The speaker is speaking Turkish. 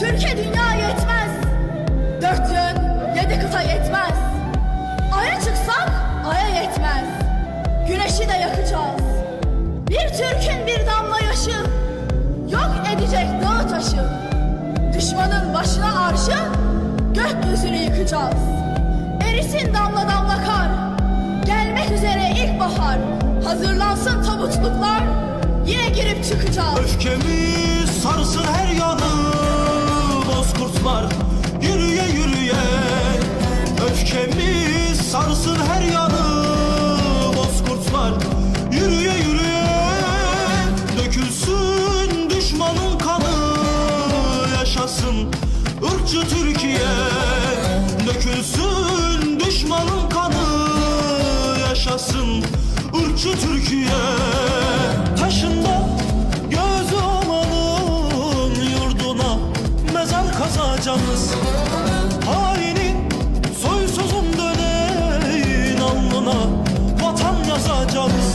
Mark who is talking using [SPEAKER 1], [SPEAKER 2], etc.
[SPEAKER 1] Türkiye dünya yetmez. Dört yön, yedi kıta yetmez. Aya çıksak aya yetmez. Güneşi de yakacağız. Bir Türk'ün bir damla yaşı yok edecek dağ taşı. Düşmanın başına arşı gökyüzünü yıkacağız. Erisin damla damla kar. Gelmek üzere ilkbahar. Hazırlansın tabutluklar. Yine girip çıkacağız.
[SPEAKER 2] Öfkemiz sarsın Sarsın her yanı Bozkurtlar yürüye yürüye Dökülsün düşmanın kanı Yaşasın ırkçı Türkiye. Dökülsün düşmanın kanı Yaşasın ırkçı Türkiye. Taşında göz olanın yurduna Mezar kazacağız John